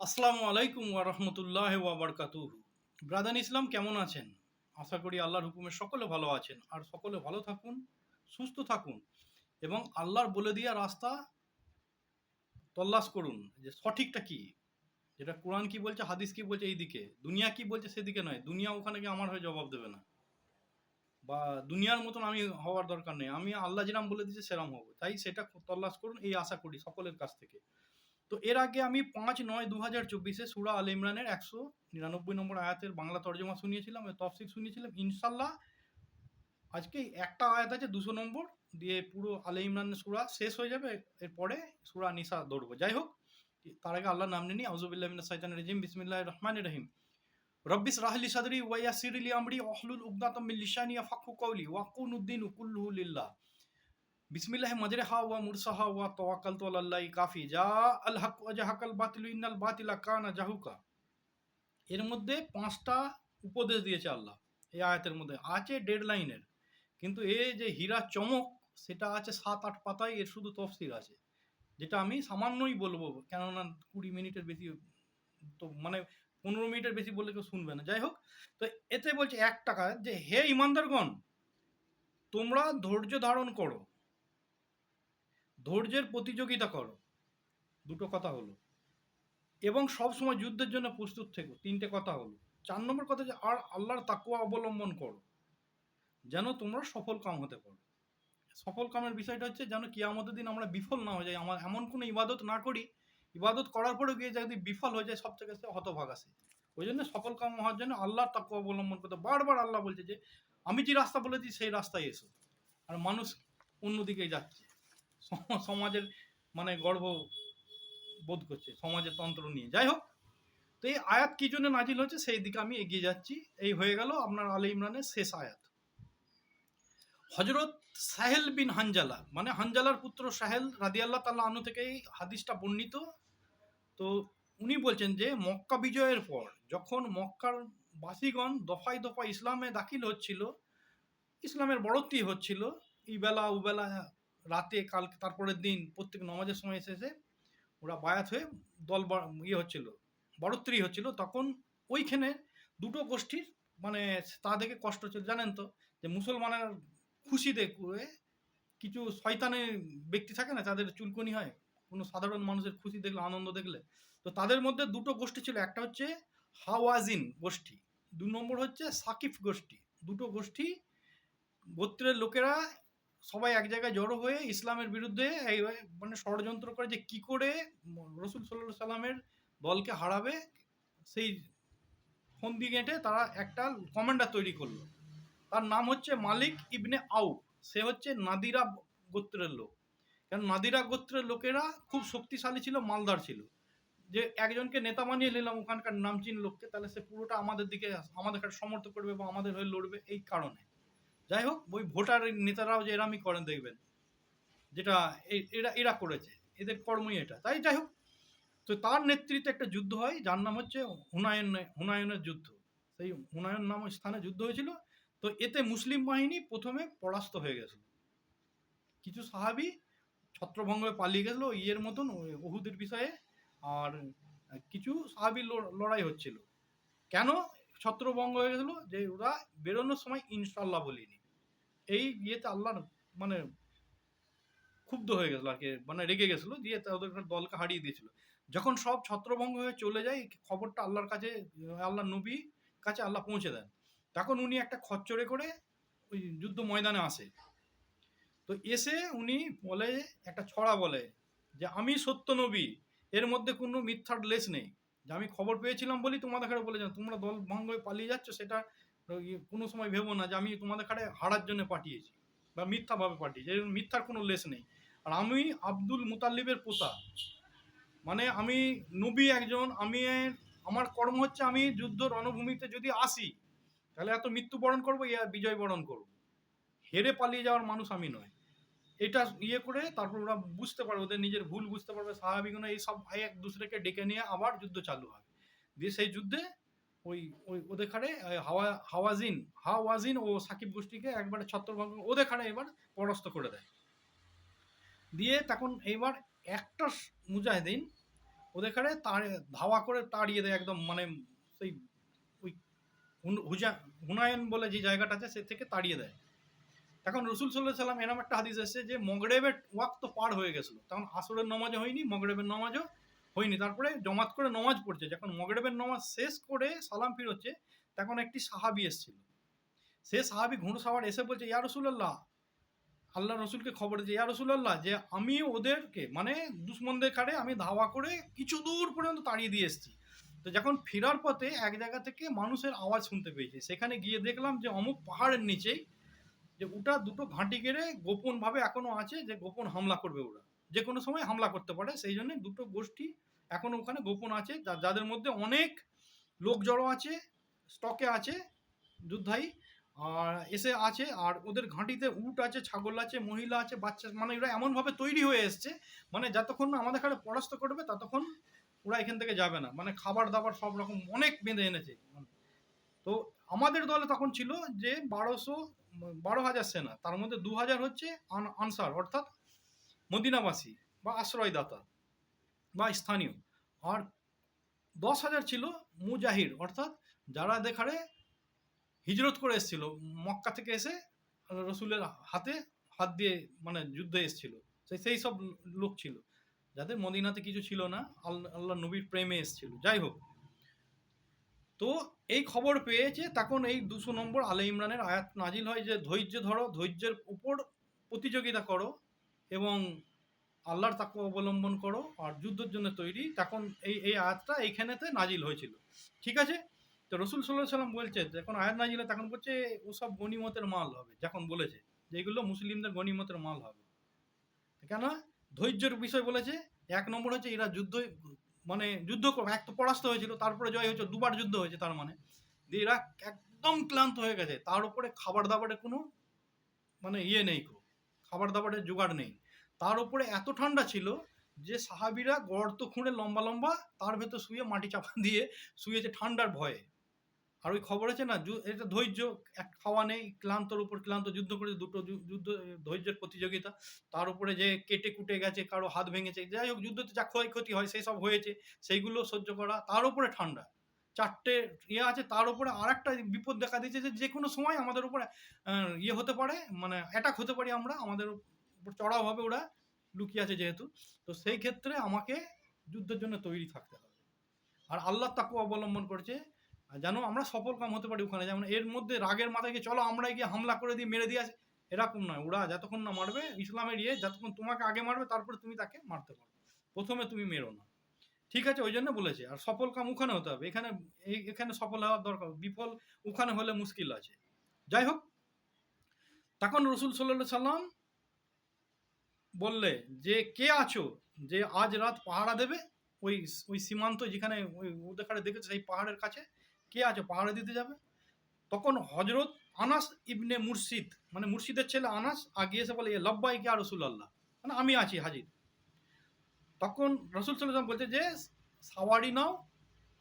আসসালামু আলাইকুম ওয়া রাহমাতুল্লাহি ওয়া বারাকাতুহু। ব্রাদান ইসলাম, কেমন আছেন? আশা করি আল্লাহর হুকুমে সকলে ভালো আছেন। আর সকলে ভালো থাকুন, সুস্থ থাকুন এবং আল্লাহর বলে দেওয়া রাস্তা তল্লাশ করুন। যে সঠিকটা কি? যেটা কোরআন কি বলছে, হাদিস কি বলছে এই দিকে দুনিয়া কি বলছে, সেদিকে নয়। দুনিয়া ওখানে গিয়ে আমার হয়ে জবাব দেবে না। বা দুনিয়ার মতন আমি হওয়ার দরকার নেই। আমি আল্লাহ যেরাম বলে দিয়েছে, সেরাম হব। তাই সেটা তল্লাশ করুন, এই আশা করি সকলের কাছ থেকে। তো এর আগে আমি পাঁচ নয় দু হাজার চব্বিশে সুরা আল ইমরানের একশো নিরানব্বই নম্বর আয়াতের বাংলা তর্জমা শুনিয়েছিলাম তফসিক শুনিয়েছিলাম। ইনশাল্লাহ আজকে একটা আয়াত আছে দুশো নম্বর, দিয়ে পুরো আলে ইমরানের সুরা শেষ হয়ে যাবে, এরপরে সুরা নিসা দৌড়বো যাই হোক, তার আগে আল্লাহ নাম নিনি আউজুবিল্লাহ সাইতান রাজিম। বিসমিল্লাহ রহমান রহিম। রব্বিস রাহলি সাদরি ওয়াইয়াসিরলি আমরি অহলুল উগদাতাম মিন লিসানি ফাকু কওলি ওয়াকুন উদ্দিন কুল্লুহু লিল্লাহ। বিসমিল্লাহ মাজরেহা ওয়া মুরসাহা ওয়া তাওয়াক্কালতু আলাল্লাহি কাফি যা আল হক ওয়া জাহাকাল বাতিলু ইন্নাল বাতিলা কানা জাহুকা এর মধ্যে পাঁচটা উপদেশ দিয়েছে আল্লাহ এই আয়াতের মধ্যে। আছে ডেড লাইনের কিন্তু এ যে হীরা চমক, সেটা আছে সাত আট পাতায়, এর শুধু তফসির আছে। যেটা আমি সামান্যই বলব, কেননা কুড়ি মিনিটের বেশি, তো মানে পনেরো মিনিটের বেশি বললে কেউ শুনবে না। যাই হোক, তো এতে বলছে এক টাকা যে, হে ইমানদারগণ, তোমরা ধৈর্য ধারণ করো। ধৈর্যের প্রতিযোগিতা করো। দুটো কথা হলো। এবং সব সময় যুদ্ধের জন্য প্রস্তুত থেকো। তিনটে কথা হলো। চার নম্বর কথা যে, আর আল্লাহর তাকুয়া অবলম্বন করো। যেন তোমরা সফল কাম হতে পারো। সফল কামের বিষয়টা হচ্ছে যেন কিয়ামতের দিন আমরা বিফল না হয়ে যাই। আমার এমন কোনো ইবাদত না করি। ইবাদত করার পরেও গিয়ে যদি বিফল হয়ে যায় সব থেকে হতভাগ আসে। ওই জন্য সফল কাম হওয়ার জন্য আল্লাহর তাকুয়া অবলম্বন করতে বারবার আল্লাহ বলছে যে, আমি যে রাস্তা বলেছি, সেই রাস্তায় এসো। আর মানুষ অন্যদিকে যাচ্ছে। সমাজের মানে গর্ব বোধ করছে, সমাজের তন্ত্র নিয়ে। যাই হোক, তো এই আয়াত কি জন্য নাজিল হচ্ছে, সেই দিকে আমি এগিয়ে যাচ্ছি। এই হয়ে গেল আপনার আলে ইমরানের শেষ আয়াত। হজরত সাহেল বিন হানজালা মানে হানজালার পুত্র সাহেল রাদিয়াল্লাহ তাল্লাহ আনু থেকে এই হাদিসটা বর্ণিত। তো উনি বলছেন যে, মক্কা বিজয়ের পর যখন মক্কার বাসীগণ দফায় দফায় ইসলামে দাখিল হচ্ছিল, ইসলামের বড়ত্বি হচ্ছিল এই বেলা ও বেলা রাতে কাল তারপরের দিন প্রত্যেক নমাজের সময় এসে এসে ওরা বায়াত হয়ে দল ইয়ে হচ্ছিল বড়ত্রী হচ্ছিল। তখন ওইখানে দুটো গোষ্ঠীর মানে তা দেখে কষ্ট হচ্ছিল। জানেন তো, যে মুসলমানের খুশি দেখে কিছু শয়তানের ব্যক্তি থাকে না তাদের চুলকনি হয়, কোনো সাধারণ মানুষের খুশি দেখলে, আনন্দ দেখলে, তো তাদের মধ্যে দুটো গোষ্ঠী ছিল। একটা হচ্ছে হাওয়াজিন গোষ্ঠী, দু নম্বর হচ্ছে সাকিফ গোষ্ঠী। দুটো গোষ্ঠী গোত্রের লোকেরা সবাই এক জায়গায় জড়ো হয়ে ইসলামের বিরুদ্ধে এই মানে ষড়যন্ত্র করে যে কি করে রসুল সাল্লাহ সাল্লামের দলকে হারাবে, সেই ফন্দি গেঁটে তারা একটা কমান্ডার তৈরি করল। তার নাম হচ্ছে মালিক ইবনে আউ সে হচ্ছে নাদিরা গোত্রের লোক। কারণ নাদিরা গোত্রের লোকেরা খুব শক্তিশালী ছিল, মালদার ছিল। যে একজনকে নেতা বানিয়ে নিলাম, ওখানকার নামচিন লোককে, তাহলে সে পুরোটা আমাদের দিকে, আমাদের সমর্থ করবে বা আমাদের হয়ে লড়বে এই কারণে। যাই হোক, ওই ভোটার নেতারাও যে এরামই করেন দেখবেন। যেটা এরা এরা করেছে। এদের কর্মই এটা। তাই যাই হোক, তো তার নেতৃত্বে একটা যুদ্ধ হয়, যার নাম হচ্ছে হুনায়ন, হুনায়নের যুদ্ধ। সেই হুনায়ন নাম স্থানে যুদ্ধ হয়েছিল। তো এতে মুসলিম বাহিনী প্রথমে পরাস্ত হয়ে গেছিল। কিছু সাহাবি ছত্রভঙ্গ পালিয়ে গেছিল ইয়ের মতন ওহুদের বিষয়ে, আর কিছু সাহাবি লড়- লড়াই হচ্ছিল। কেন ছত্রভঙ্গ হয়ে গেছিল? যে ওরা বেরোনোর সময় ইনশাল্লাহ বলিনি। এই ইয়েতে আল্লাহ মানে ক্ষুব্ধ হয়ে গেছিল আর কি মানে রেগে গেছিল, দিয়ে তা ওদের দলকে হারিয়ে দিয়েছিল। যখন সব ছত্রভঙ্গ হয়ে চলে যায়, খবরটা আল্লাহর কাছে আল্লাহ নবী কাছে আল্লাহ পৌঁছে দেন। তখন উনি একটা খচ্চরে করে ওই যুদ্ধ ময়দানে আসে। তো এসে উনি বলে, একটা ছড়া বলে যে, আমি সত্য নবী, এর মধ্যে কোনো মিথ্যার লেস নেই। যে, আমি খবর পেয়েছিলাম বলি তোমাদের বলে যান, তোমরা দল ভঙ্গ হয়ে পালিয়ে যাচ্ছ, সেটা কোনো সময় ভেবো না যে আমি তোমাদের ঘরে হারার জন্য পাঠিয়েছি বা মিথ্যাভাবে পাঠিয়েছি এর মিথ্যার কোনো লেস নেই। আর আমি আব্দুল মুতাল্লিবের পোতা। মানে আমি নবী একজন, আমি আমার কর্ম হচ্ছে আমি যুদ্ধ রণভূমিতে যদি আসি, তাহলে এত মৃত্যুবরণ করব ইয়া বিজয় বরণ করব। হেরে পালিয়ে যাওয়ার মানুষ আমি নয় এটা ইয়ে করে তারপর ওরা বুঝতে পারবে, ওদের নিজের ভুল বুঝতে পারবে। স্বাভাবিক এই সব ভাই এক দুসরেকে ডেকে নিয়ে আবার যুদ্ধ চালু হবে দিয়ে সেই যুদ্ধে ওই ওই ওদের খাড়ে হাওয়া, হাওয়াজিন হাওয়াজিন ও সাকিব গোষ্ঠীকে একবারে ছত্রভঙ্গ, ওদের খাড়ে এবার পরাস্ত করে দেয়। দিয়ে তখন এইবার একটা মুজাহিদিন ওদের খানে তাড়ে ধাওয়া করে তাড়িয়ে দেয় একদম মানে সেই ওই হুজা, হুনায়ন বলে যে জায়গাটা আছে সে থেকে তাড়িয়ে দেয়। তখন রসুল সাল্লাহ সাল্লাম এরম একটা হাদিস এসেছে যে মগরেবের ওয়াক তো পার হয়ে গেছিল। তখন আসরের নমাজও হয়নি, মগরেবের নমাজও হয়নি। তারপরে জমাত করে নমাজ পড়ছে। যখন মগরেবের নমাজ শেষ করে সালাম ফিরোচ্ছে, তখন একটি সাহাবি এসেছিল। সে সাহাবি ঘুঁড়ো সাওয়ার এসে বলছে, ইয়া রসুল্লাহ আল্লাহ রসুলকে খবর দিয়ে ইয়া রসুল্লাহ যে আমি ওদেরকে মানে দুশ্মনদের খাড়ে আমি ধাওয়া করে কিছু দূর পর্যন্ত তাড়িয়ে দিয়ে এসেছি। তো যখন ফেরার পথে এক জায়গা থেকে মানুষের আওয়াজ শুনতে পেয়েছি, সেখানে গিয়ে দেখলাম যে অমুক পাহাড়ের নিচেই যে ওটা দুটো ঘাঁটি গেড়ে গোপনভাবে এখনও আছে যে গোপন হামলা করবে ওরা। যে কোনো সময় হামলা করতে পারে, সেই জন্য দুটো গোষ্ঠী এখনও ওখানে গোপন আছে। যাদের মধ্যে অনেক লোক জড়ো আছে, স্টকে আছে যুদ্ধাই আর এসে আছে, আর ওদের ঘাঁটিতে উট আছে, ছাগল আছে, মহিলা আছে, বাচ্চা মানে এরা এমনভাবে তৈরি হয়ে এসছে মানে যতক্ষণ না আমাদের এখানে পরাস্ত করবে, ততক্ষণ ওরা এখান থেকে যাবে না। মানে খাবার দাবার সব রকম অনেক বেঁধে এনেছে। তো আমাদের দলে তখন ছিল যে বারোশো, বারো হাজার সেনা, তার মধ্যে দু হাজার হচ্ছে আন- আনসার, অর্থাৎ মদিনাবাসী বা আশ্রয়দাতা বা স্থানীয়। আর দশ হাজার ছিল মুজাহির, অর্থাৎ যারা দেখারে হিজরত করে এসেছিল, মক্কা থেকে এসে রসুলের হাতে হাত দিয়ে মানে যুদ্ধে এসেছিল। সেই সেই সব লোক ছিল, যাদের মদিনাতে কিছু ছিল না আল্লাহ আল্লাহ নবীর প্রেমে এসেছিল। যাই হোক, তো এই খবর পেয়েছে তখন এই দুশো নম্বর আলে ইমরানের আয়াত নাজিল হয় যে, ধৈর্য ধরো, ধৈর্যের উপর প্রতিযোগিতা করো এবং আল্লাহর তাকে অবলম্বন করো আর যুদ্ধের জন্য তৈরি, তখন এই এই আয়াতটা এইখানেতে নাজিল হয়েছিল। ঠিক আছে? তো রসুল সাল্লাহ সাল্লাম বলছে যখন আয়াত নাজিল তখন বলছে ওসব গনিমতের মাল হবে। যখন বলেছে যে, এগুলো মুসলিমদের গনিমতের মাল হবে। কেন? ধৈর্যের বিষয় বলেছে। এক নম্বর হচ্ছে এরা যুদ্ধ মানে যুদ্ধ এক তো পরাস্ত হয়েছিল, তারপরে জয় হয়েছে দুবার যুদ্ধ হয়েছে তার মানে। এরা একদম ক্লান্ত হয়ে গেছে, তার উপরে খাবার দাবারের কোনো মানে ইয়ে নেই খাবার দাবারের জোগাড় নেই। তার উপরে এত ঠান্ডা ছিল যে সাহাবিরা গর্ত খুঁড়ে লম্বা লম্বা তার ভেতর শুয়ে মাটি চাপা দিয়ে শুয়েছে ঠান্ডার ভয়ে। আর ওই খবর আছে না? এটা ধৈর্য, এক খাওয়া নেই, ক্লান্তর উপর ক্লান্ত, যুদ্ধ করে দুটো যুদ্ধ, ধৈর্যের প্রতিযোগিতা। তার উপরে যে কেটে কুটে গেছে, কারও হাত ভেঙেছে, যাই হোক, যুদ্ধতে যা ক্ষয়ক্ষতি হয়, সেই সব হয়েছে, সেইগুলো সহ্য করা তার উপরে ঠান্ডা। চারটে ইয়ে আছে, তার উপরে আর একটা বিপদ দেখা দিয়েছে যে যে কোনো সময় আমাদের উপরে ইয়ে হতে পারে মানে অ্যাটাক হতে পারি আমরা, আমাদের চড়াও হবে ওরা লুকিয়ে আছে যেহেতু। তো সেই ক্ষেত্রে আমাকে যুদ্ধের জন্য তৈরি থাকতে হবে। আর আল্লাহ তাকে অবলম্বন করছে। যেন আমরা সফল কাম হতে পারি ওখানে। যেমন এর মধ্যে রাগের মাথায় গিয়ে, চলো আমরা গিয়ে হামলা করে দিয়ে মেরে দিয়ে আসি। এরকম নয়। ওরা যতক্ষণ না মারবে, ইসলামের ইয়ে যতক্ষণ তোমাকে আগে মারবে, তারপরে তুমি তাকে মারতে পারবে। প্রথমে তুমি মেরো না। ঠিক আছে, ওই জন্য বলেছে। আর সফল কাম ওখানে হতে হবে। এখানে এখানে সফল হওয়ার দরকার বিফল ওখানে হলে মুশকিল আছে। যাই হোক, তখন রসুল সাল্লাহ সাল্লাম বললে যে, কে আছো? যে, আজ রাত পাহারা দেবে? ওই ওই সীমান্ত যেখানে ওই কাছে দেখেছে, সেই পাহাড়ের কাছে। কে আছে? পাহাড়ে দিতে যাবে। তখন হজরত আনাস ইবনে মুর্শিদ মানে মুর্শিদের ছেলে আনাস, আগে এসে বলে লব্বাই কে রসুল আল্লাহ মানে আমি আছি, হাজির। তখন রসুল সাল্লাম বলছে যে, সাওয়ারি নাও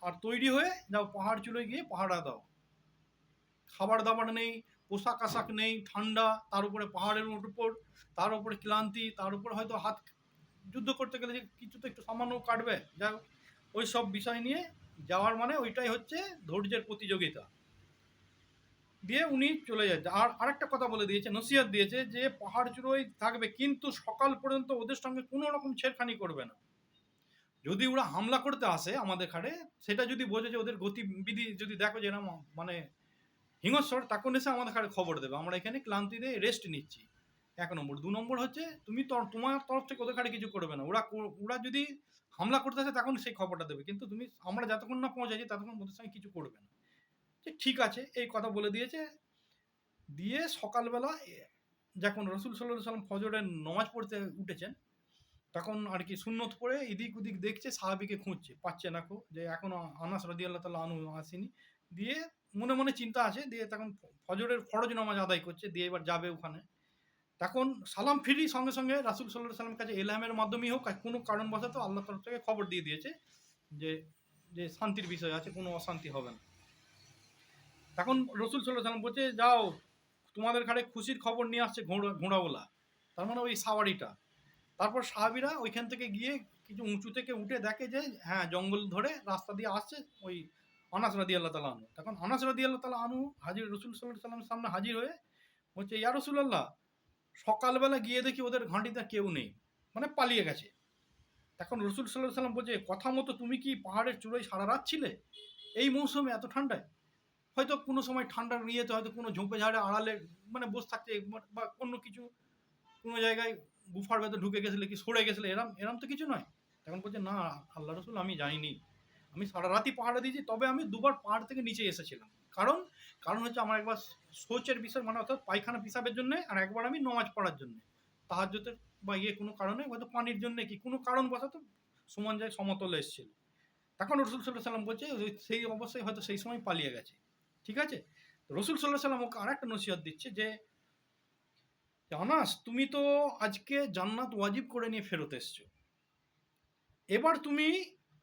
আর তৈরি হয়ে যাও, পাহাড় চুলে গিয়ে পাহাড়া দাও। খাবার দাবার নেই পোশাক আশাক নেই ঠান্ডা তার উপরে পাহাড়ের উপর তার উপরে ক্লান্তি তার উপরে হয়তো হাত যুদ্ধ করতে গেলে যে কিছু তো একটু সামান্য কাটবে। হোক, ওই সব বিষয় নিয়ে যাওয়ার মানে ওইটাই হচ্ছে ধৈর্যের প্রতিযোগিতা। দিয়ে উনি চলে যাচ্ছে আর আরেকটা কথা বলে দিয়েছে নসিহত দিয়েছে যে পাহাড় চূড়োয় থাকবে কিন্তু সকাল পর্যন্ত ওদের সঙ্গে কোনো রকম ছেড়খানি করবে না। যদি ওরা হামলা করতে আসে আমাদের খাড়ে সেটা যদি বোঝে যে ওদের গতিবিধি যদি দেখো যে এরম মানে হিংস্বর তখন এসে আমাদের খাড়ে খবর দেবে। আমরা এখানে ক্লান্তিতে রেস্ট নিচ্ছি। এক নম্বর। দু নম্বর হচ্ছে, তুমি তোমার তরফ থেকে ওদের খাড়ে কিছু করবে না। ওরা ওরা যদি হামলা করতে আসে, তখন সেই খবরটা দেবে। কিন্তু তুমি, আমরা যতক্ষণ না পৌঁছাচ্ছি ততক্ষণ ওদের সঙ্গে কিছু করবে না। যে ঠিক আছে, এই কথা বলে দিয়েছে। দিয়ে সকালবেলা যখন রসুল সাল্লাহ সাল্লাম ফজরের নমাজ পড়তে উঠেছেন, তখন আর কি সুন্নত পড়ে এদিক ওদিক দেখছে, সাহাবিকে খুঁজছে। পাচ্ছে না কো যে এখনও আনাস রাদি আল্লাহ তাল্লাহ আনু আসেনি। দিয়ে মনে মনে চিন্তা আছে দিয়ে তখন ফজরের ফরজ নামাজ আদায় করছে, দিয়ে এবার যাবে ওখানে। তখন সালাম ফিরি সঙ্গে সঙ্গে রাসুল সাল্লাহ সাল্লামের কাছে এলহামের মাধ্যমেই হোক কোনো কারণবশত আল্লাহ তরফ থেকে খবর দিয়ে দিয়েছে যে যে শান্তির বিষয় আছে, কোনো অশান্তি হবে না। তখন রসুল সাল্লাহ সাল্লাম বলছে, যাও, তোমাদের ঘাড়ে খুশির খবর নিয়ে আসছে ঘোড়া, ঘোড়াওয়ালা। তার মানে ওই সাওয়ারিটা। তারপর সাহাবিরা ওইখান থেকে গিয়ে কিছু উঁচু থেকে উঠে দেখে যে হ্যাঁ জঙ্গল ধরে রাস্তা দিয়ে আসছে, ওই আনাস রাদি আল্লাহ তালা আনু তখন আনাস রাদি আল্লাহ তালা আনু হাজির, রসুল সাল্লাহ সামনে হাজির হয়ে বলছে, ইয়া রসুল্লাহ সকালবেলা গিয়ে দেখি ওদের ঘাঁটিতে কেউ নেই। মানে পালিয়ে গেছে। তখন রসুল সাল্লাহ সাল্লাম বলছে, কথা মতো তুমি কি পাহাড়ের চূড়োয় সারা রাত ছিলে? এই মৌসুমে এত ঠান্ডায়? হয়তো কোনো সময় ঠান্ডার ইয়েতে হয়তো কোনো ঝোপে ঝাড়ে আড়ালে মানে বসে থাকছে বা অন্য কিছু, কোনো জায়গায় গুফার ভেতর ঢুকে গেছিলে কি সরে গেছিলে, এরম এরম তো কিছু নয়? তখন বলছে, না, আল্লাহ রসুল, আমি যাইনি। আমি সারা রাতই পাহাড়ে দিয়েছি, তবে আমি দুবার পাহাড় থেকে নিচে এসেছিলাম। কারণ কারণ হচ্ছে আমার একবার শৌচের বিষয় মানে অর্থাৎ পায়খানা পিসাবের জন্য, আর একবার আমি নমাজ পড়ার জন্য। তাহাজ্যতের বা ইয়ে কোনো কারণে, হয়তো পানির জন্য কি, কোনো কারণ বশত সমান যায় সমতলে এসেছিল। তখন রসুল সাল্লাহ সাল্লাম বলছে সেই অবস্থায় হয়তো সেই সময় পালিয়ে গেছে। ঠিক আছে? রসুল সাল্লাহ সাল্লাম ওকে আর একটা নসিহত দিচ্ছে যে যে আনাস তুমি তো আজকে জান্নাত ওয়াজিব করে নিয়ে ফেরত এসছো। এবার তুমি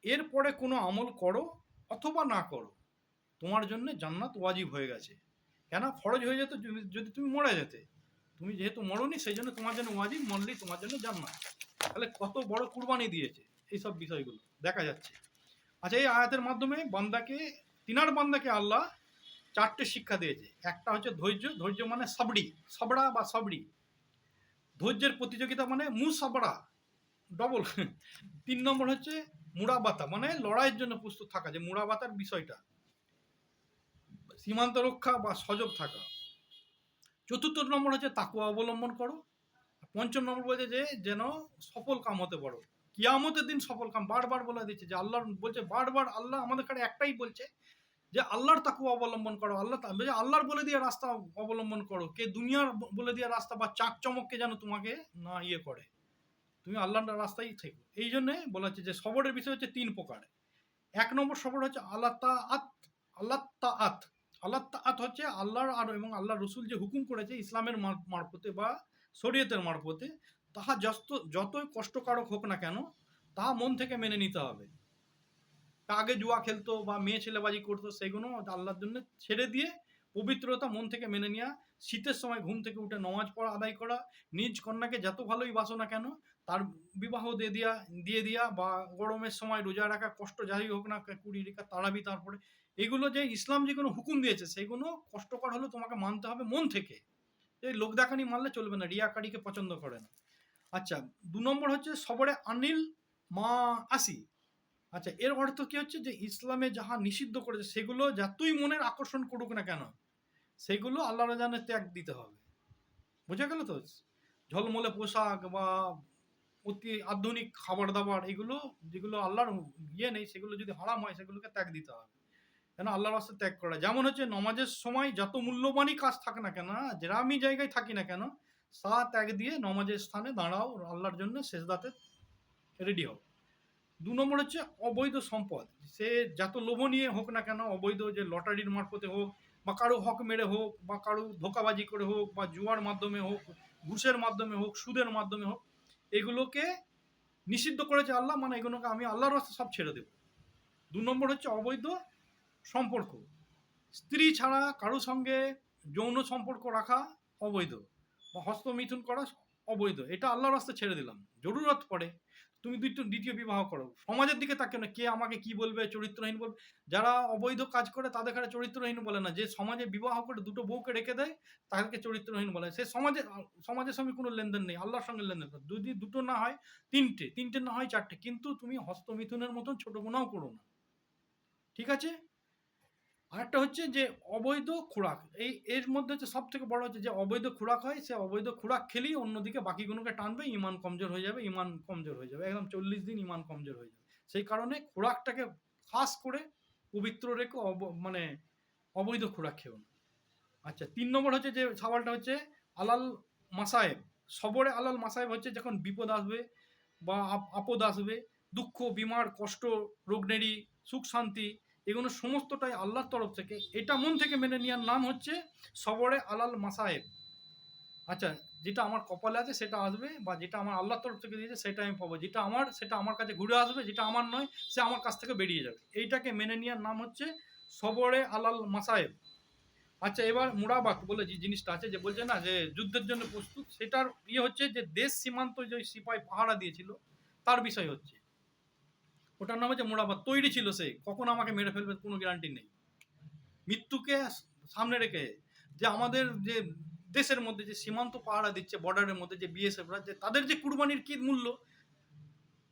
এরপরে কোনো আমল করো অথবা না করো, তোমার জন্য জান্নাত ওয়াজিব হয়ে গেছে। কেন ফরজ হয়ে যেত যদি- তুমি মরে যেতে। তুমি যেহেতু মরনি, সেই জন্য তোমার জন্য ওয়াজিব, মরলেই তোমার জন্য জান্নাত। তাহলে কত বড় কুরবানি দিয়েছে এইসব বিষয়গুলো, দেখা যাচ্ছে। আচ্ছা এই আয়াতের মাধ্যমে বান্দাকে, তিনার বান্দাকে আল্লাহ চারটে শিক্ষা দিয়েছে। একটা হচ্ছে ধৈর্য ধৈর্য মানে সাবড়ি, সাবড়া বা সাবড়ি। ধৈর্যের প্রতিযোগিতা মানে মু সাবড়া ডবল তিন নম্বর হচ্ছে মুড়াবাতা মানে লড়াইয়ের জন্য প্রস্তুত থাকা, যে মুড়াবাতার বিষয়টা। সীমান্ত রক্ষা বা সজগ থাকা। চতুর্থ নম্বর হচ্ছে তাকুয়া অবলম্বন করো। পঞ্চম নম্বর বলছে যে, যেন সফল কাম হতে পারো। কিয়ামতের দিন সফল কাম, বারবার বলে দিচ্ছে যে আল্লাহ বলছে বারবার আল্লাহ আমাদের কাছে একটাই বলছে যে, আল্লাহর তাকু অবলম্বন করো, আল্লাহ আল্লাহর বলে দিয়ে রাস্তা অবলম্বন করো। কে দুনিয়ার বলে দিয়ে রাস্তা বা চাক চমককে যেন তোমাকে না ইয়ে করে। তুমি আল্লাহর রাস্তায় থেকো। এই জন্যে বলা হচ্ছে যে সবরের বিষয় হচ্ছে তিন প্রকার। এক নম্বর সবর হচ্ছে আল্লাহ আত আল্লাহ আত আল্লাহ আত হচ্ছে আল্লাহর আর এবং আল্লাহ রসুল যে হুকুম করেছে ইসলামের মার- মারফতে বা শরীয়তের মারফতে, তাহা যত যতই কষ্টকারক হোক না কেন তাহা মন থেকে মেনে নিতে হবে। তা আগে জুয়া খেলতো বা মেয়ে ছেলেবাজি করতো, সেগুলো আল্লাহর জন্য ছেড়ে দিয়ে পবিত্রতা মন থেকে মেনে নেওয়া শীতের সময় ঘুম থেকে উঠে নমাজ পড়া, আদায় করা, নিজ কন্যাকে যত ভালোই বাসো না কেন তার বিবাহ দিয়ে দিয়া দিয়ে দিয়া বা গরমের সময় রোজা রাখা কষ্ট যাই হোক না কুড়ি রেখা তাড়াবি তারপরে। এগুলো যে ইসলাম যে কোনো হুকুম দিয়েছে, সেগুলো কষ্টকর হলে তোমাকে মানতে হবে মন থেকে। এই লোক দেখানি মানলে চলবে না, রিয়াকারিকে পছন্দ করে না। আচ্ছা দু নম্বর হচ্ছে সবরে আনিল মা আসি আচ্ছা এর অর্থ কি হচ্ছে যে ইসলামে যাহা নিষিদ্ধ করেছে, সেগুলো যা তুই মনের আকর্ষণ করুক না কেন, সেগুলো আল্লাহ রাজানের ত্যাগ দিতে হবে। বোঝা গেল তো? ঝলমলে পোশাক বা অতি আধুনিক খাবার দাবার এগুলো, যেগুলো আল্লাহর ইয়ে নেই, সেগুলো যদি হারাম হয়, সেগুলোকে ত্যাগ দিতে হবে। কেন? আল্লাহর রাস্তা ত্যাগ করা যেমন হচ্ছে নমাজের সময় যত মূল্যবানই কাজ থাকে না কেন যেরামই জায়গায় থাকি না কেন, সা ত্যাগ দিয়ে নমাজের স্থানে দাঁড়াও, আল্লাহর জন্য শেষদাতে রেডি হও। দু নম্বর হচ্ছে অবৈধ সম্পদ। সে যত লোভনীয় হোক না কেন, অবৈধ যে লটারির মারফতে হোক, বা কারও হক মেরে হোক, বা কারও ধোকাবাজি করে হোক, বা জুয়ার মাধ্যমে হোক, ঘুষের মাধ্যমে হোক, সুদের মাধ্যমে হোক এগুলোকে নিষিদ্ধ করেছে আল্লাহ মানে এগুলোকে আমি আল্লাহর রাস্তা সব ছেড়ে দেব। দু নম্বর হচ্ছে অবৈধ সম্পর্ক। স্ত্রী ছাড়া কারোর সঙ্গে যৌন সম্পর্ক রাখা অবৈধ বা হস্তমিথুন করা অবৈধ, এটা আল্লাহর রাস্তা ছেড়ে দিলাম। জরুরত পড়ে। তুমি দ্বিতীয় দ্বিতীয় বিবাহ করো। সমাজের দিকে তাকে না, কে আমাকে কি বলবে, চরিত্রহীন বলবে। যারা অবৈধ কাজ করে তাদের কাছে চরিত্রহীন বলে না। যে সমাজে বিবাহ করে দুটো বউকে রেখে দেয় তাদেরকে চরিত্রহীন বলে। সে সমাজে, সমাজের সঙ্গে কোনো লেনদেন নেই, আল্লাহর সঙ্গে লেনদেন। যদি দুটো না হয়, তিনটে তিনটে না হয়, চারটে। কিন্তু তুমি হস্তমিথুনের মতন ছোট গুণাও করো না। ঠিক আছে? আরেকটা হচ্ছে যে অবৈধ খোরাক। এই, এর মধ্যে হচ্ছে সব থেকে বড় হচ্ছে যে অবৈধ খোরাক হয়, সে অবৈধ খোরাক খেলেই অন্যদিকে বাকিগুলোকে টানবে, ইমান কমজোর হয়ে যাবে, ইমান কমজোর হয়ে যাবে। একদম চল্লিশ দিন ইমান কমজোর হয়ে যাবে। সেই কারণে খোরাকটাকে খাস করে পবিত্র রেখে মানে অবৈধ খোরাক খেও না। আচ্ছা তিন নম্বর হচ্ছে যে সওয়ালটা হচ্ছে আলাল মাসায়েব। সবরে আলাল মাসায়েব হচ্ছে যখন বিপদ আসবে বা আপ- আপদ আসবে, দুঃখ, বিমার, কষ্ট রোগনেরি সুখ, শান্তি এগুলো সমস্তটাই আল্লাহর তরফ থেকে। এটা মন থেকে মেনে নেওয়ার নাম হচ্ছে সবরে আলাল মাসায়েব। আচ্ছা যেটা আমার কপালে আছে সেটা আসবে বা যেটা আমার আল্লাহর তরফ থেকে দিয়েছে সেটা আমি পাবো। যেটা আমার, সেটা আমার কাছে ঘুরে আসবে, যেটা আমার নয়, সে আমার কাছ থেকে বেরিয়ে যাবে। এইটাকে মেনে নেওয়ার নাম হচ্ছে সবরে আলাল মাসায়েব। আচ্ছা এবার মুরাবাক বলে যে জিনিসটা আছে, যে বলছে না যে যুদ্ধের জন্য প্রস্তুত, সেটার ইয়ে হচ্ছে যে দেশ সীমান্ত যে সিপাই পাহারা দিয়েছিল, তার বিষয় হচ্ছে। ওটার নাম হচ্ছে মোড়াবাদ তৈরি ছিল সে। কখন আমাকে মেরে ফেলবে কোনো গ্যারান্টি নেই। মৃত্যুকে সামনে রেখে যে আমাদের যে দেশের মধ্যে যে সীমান্ত পাহারা দিচ্ছে বর্ডারের মধ্যে যে বিএসএফরা যে তাদের যে কুরবানির কি মূল্য,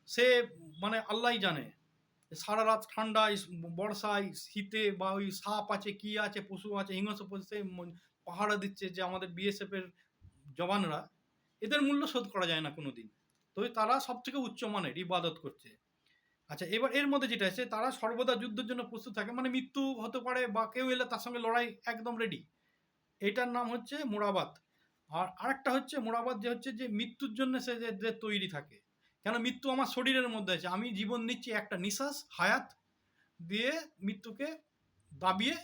সে মানে আল্লাহই জানে। সারা রাত ঠান্ডায় বর্ষায় শীতে বা ওই সাপ আছে, কি আছে, পশু আছে, হিংস্র পশু পাহারা দিচ্ছে যে আমাদের বিএসএফ এর জওয়ানরা। এদের মূল্য শোধ করা যায় না কোনোদিন। তো তারা সব থেকে উচ্চমানের ইবাদত করছে। আচ্ছা এবার এর মধ্যে যেটা আছে তারা সর্বদা যুদ্ধের জন্য প্রস্তুত থাকে মানে মৃত্যু হতে পারে বা কেউ এলে তার সঙ্গে লড়াই একদম রেডি এটার নাম হচ্ছে মোরাবাদ। আর আরেকটা হচ্ছে মোরাবাদ, যে হচ্ছে যে মৃত্যুর জন্য সে যে তৈরি থাকে। কেন মৃত্যু আমার শরীরের মধ্যে আছে, আমি জীবন নিচ্ছি একটা নিঃশ্বাস, হায়াত দিয়ে মৃত্যুকে দাবিয়ে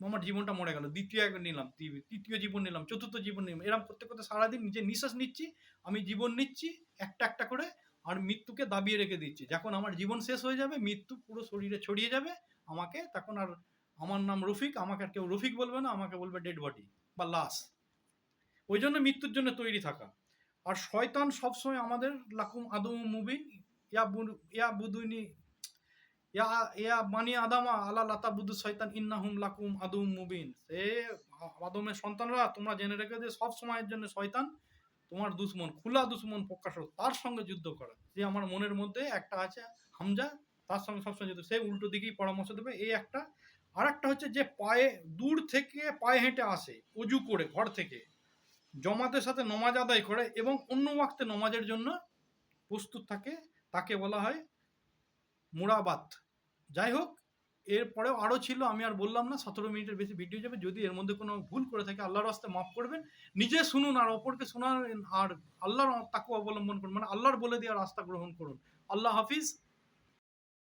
আমার জীবনটা মরে গেল। দ্বিতীয় এক নিলাম তৃতীয় জীবন নিলাম, চতুর্থ জীবন নিলাম এরকম করতে করতে সারাদিন নিজে নিঃশ্বাস নিচ্ছি, আমি জীবন নিচ্ছি একটা একটা করে মৃত্যুকে দাবিয়ে রেখে দিচ্ছি। যখন আমার জীবন শেষ হয়ে যাবে, মৃত্যু পুরো শরীরে ছড়িয়ে যাবে, আমাকে তখন আর আমার নাম রফিক, আমাকে আর কেউ রফিক বলবে না, আমাকে বলবে ডেড বডি বা লাশ। ওই জন্য মৃত্যুর জন্য তৈরি থাকা। আর শয়তান সবসময় আমাদের লাকুম আদম মুবিন, ইয়া ইয়া বুদুনি, ইয়া ইয়া মানি আদামা আলা লাতা বুদু শয়তান ইন্নাহুম লাকুম আদুম মুবিন। সে আদমের সন্তানরা, তোমরা জেনে রেখে যে সব সময়ের জন্য শয়তান তোমার দুশ্মন, খোলা দুশ্মন প্রকাশ তার সঙ্গে যুদ্ধ করা। যে আমার মনের মধ্যে একটা আছে, হামজা, তার সঙ্গে সবসময় যুদ্ধ। সে উল্টো দিকেই পরামর্শ দেবে। এই একটা। আর একটা হচ্ছে যে পায়ে, দূর থেকে পায়ে হেঁটে আসে অজু করে, ঘর থেকে। জমাতের সাথে নমাজ আদায় করে এবং অন্য ওয়াক্তে নমাজের জন্য প্রস্তুত থাকে। তাকে বলা হয় মুরাবাত। যাই হোক এরপরেও আরও ছিল, আমি আর বললাম না, সতেরো মিনিটের বেশি ভিডিও যাবে, যদি এর মধ্যে কোনো ভুল করে থাকে, আল্লাহর রাস্তায় মাফ করবেন, নিজে শুনুন আর অপরকে শোনান, আর আল্লাহর তাকে অবলম্বন করুন মানে আল্লাহর বলে দিয়ে রাস্তা গ্রহণ করুন। আল্লাহ হাফিজ।